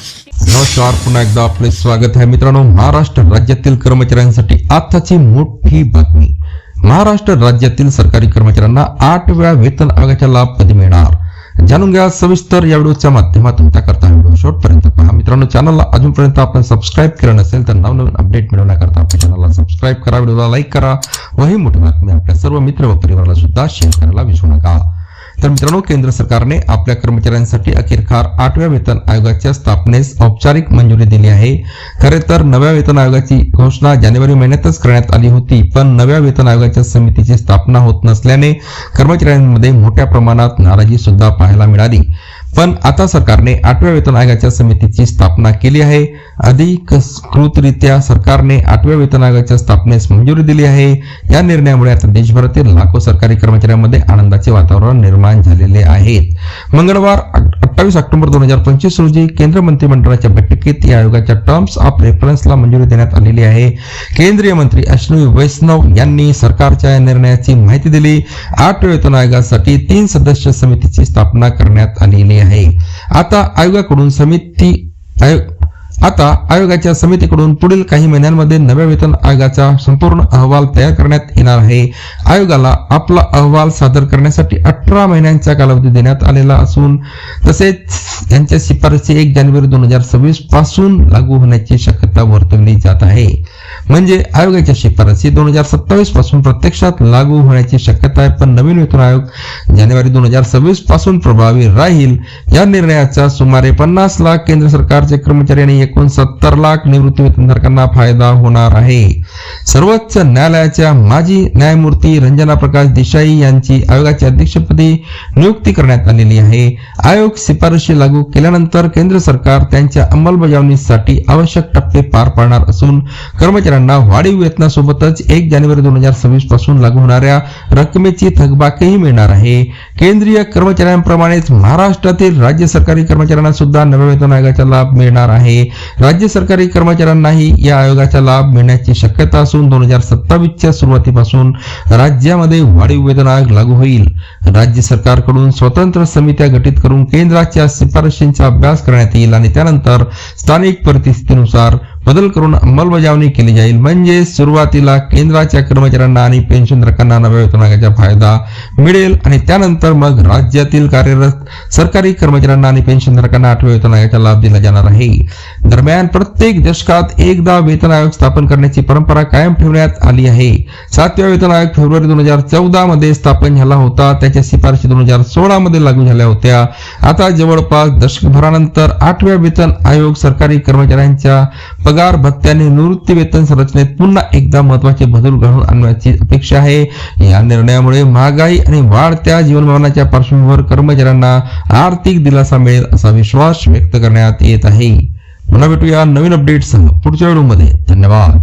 नमस्कार पुन्हा एकदा आपले स्वागत आहे. मित्रांनो महाराष्ट्र राज्यातील कर्मचाऱ्यांसाठी आताची मोठी बातमी. महाराष्ट्र राज्यातील सरकारी कर्मचाऱ्यांना आठव्या वेतन आयोगाचा लाभ कधी मिळणार? जाणून घ्या सविस्तर या व्हिडिओच्या माध्यमातून. त्याकरता व्हिडिओ शेवटपर्यंत पहा. मित्रांनो चॅनलला अजूनपर्यंत आपण सबस्क्राईब केलं नसेल तर नवनवीन अपडेट मिळवण्याकरता आपल्या चॅनलला सबस्क्राईब करा व्हिडिओला लाईक करा. व ही मोठी बातमी आपल्या सर्व मित्र व परिवाराला सुद्धा शेअर करायला विसरू नका. तर मित्रांनो केंद्र सरकारने आपल्या कर्मचाऱ्यांसाठी अखेरकार आठव्या वेतन आयोगाच्या स्थापनेस औपचारिक मंजुरी दिली आहे. खरे तर नव्या वेतन आयोगाची घोषणा जानेवारी महिन्यातच करण्यात आली होती पण नव्या वेतन आयोगाच्या समितीची स्थापना होत नसल्याने कर्मचाऱ्यांमध्ये मोठ्या प्रमाणात नाराजी सुद्धा पाहायला मिळाली. पण आता सरकारने आठव्या वेतन आयोगाच्या समितीची स्थापना केली आहे. अधिकृतरित्या सरकारने आठव्या वेतन आयोगाच्या स्थापनेस मंजुरी दिली आहे. या निर्णयामुळे आता देशभरातील लाखो सरकारी कर्मचाऱ्यांमध्ये आनंदाचे वातावरण निर्माण झालेले आहेत मंगळवार अठ्ठावीस ऑक्टोबर दोन हजार पंचवीस रोजी केंद्र मंत्रिमंडळाच्या बैठकीत या आयोगाच्या टर्म्स ऑफ रेफरन्सला मंजुरी देण्यात आलेली आहे. केंद्रीय मंत्री अश्विनी वैष्णव यांनी सरकारच्या या निर्णयाची माहिती दिली. आठ वेतन आयोगासाठी तीन सदस्य समितीची स्थापना करण्यात आलेली आहे. आता आयोगाकडून समिती आयोग आता आयोगाच्या समितीकडून पुढील काही महिन्यांमध्ये नव्या वेतन आयोगाचा संपूर्ण अहवाल तयार करण्यात येणार आहे. आयोगाला आपला अहवाल सादर करण्यासाठी अठरा महिन्यांचा कालावधी देण्यात आलेला असून तसेच यांच्या शिफारसी एक जानेवारी दोन हजार सव्वीसपासून लागू होण्याची शक्यता वर्तवली जात आहे. म्हणजे आयोगाच्या शिफारसी दोन हजार सत्तावीसपासून प्रत्यक्षात लागू होण्याची शक्यता आहे. पण नवीन वेतन आयोग जानेवारी दोन हजार सव्वीसपासून प्रभावी राहील या निर्णयाचा सुमारे पन्नास लाख केंद्र सरकारचे कर्मचारी आणि एकोणसत्तर लाख निवृत्तीवेतनधारकांना फायदा होणार आहे. सर्वोच्च न्यायालयाच्या माजी न्यायमूर्ती रंजना प्रकाश देसाई यांची आयोगाच्या अध्यक्षपदी नियुक्ती करण्यात आलेली आहे. आयोग शिफारशी लागू केल्यानंतर केंद्र सरकार त्यांच्या अंमलबजावणीसाठी आवश्यक टप्पे पार पाडणार असून कर्मचाऱ्यांना वाढीव वेतनासोबतच एक जानेवारी दोन हजार सव्वीसपासून लागू होणाऱ्या रकमेची थकबाकीही मिळणार आहे. केंद्रीय कर्मचाऱ्यांप्रमाणेच महाराष्ट्रातील राज्य सरकारी कर्मचाऱ्यांना सुद्धा नव्या वेतन आयोगाचा लाभ मिळणार आहे. राज्य सरकारी कर्मचाऱ्यांनाही या आयोगाचा लाभ मिळण्याची शक्यता असून दोन हजार सत्तावीसच्या सुरुवातीपासून राज्यामध्ये वाढीव वेतन आयोग लागू होईल. राज्य सरकारकडून स्वतंत्र समित्या गठीत करून केंद्राच्या शिफारशींचा अभ्यास करण्यात येईल आणि त्यानंतर स्थानिक परिस्थितीनुसार बदल करून अंमलबजावणी केली जाईल. म्हणजे सुरुवातीला केंद्राच्या कर्मचाऱ्यांना आणि पेन्शनधारकांना नव्या वेतन फायदा मिळेल आणि त्यानंतर मग राज्यातील कार्यरत सरकारी कर्मचाऱ्यांना आणि पेन्शनधारकांना आठव्या वेतन आयोगाचा लाभ दिला जाणार आहे. दरम्यान प्रत्येक दशकात एकदा वेतन आयोग स्थापन करण्याची परंपरा कायम ठेवण्यात आली आहे. सातव्या वेतन आयोग फेब्रुवारी दोन हजार चौदा मध्ये स्थापन झाला होता. त्याच्या शिफारशी दोन हजार सोळा मध्ये लागू झाल्या होत्या. आता जवळपास दशकभरानंतर आठव्या वेतन आयोग सरकारी कर्मचाऱ्यांच्या पगार भत्ते आणि निवृत्ती वेतन संरचनेत पुन्हा एकदा महत्त्वाचे बदल घडून आणण्याची अपेक्षा आहे. या निर्णयामुळे महागाई आणि वाढत्या जीवनमानाच्या पार्श्वभूमीवर कर्मचाऱ्यांना आर्थिक दिलासा मिळेल असा विश्वास व्यक्त करण्यात येत आहे. पुन्हा भेटूया नवीन अपडेट्स पुढच्या व्हिडिओमध्ये. धन्यवाद.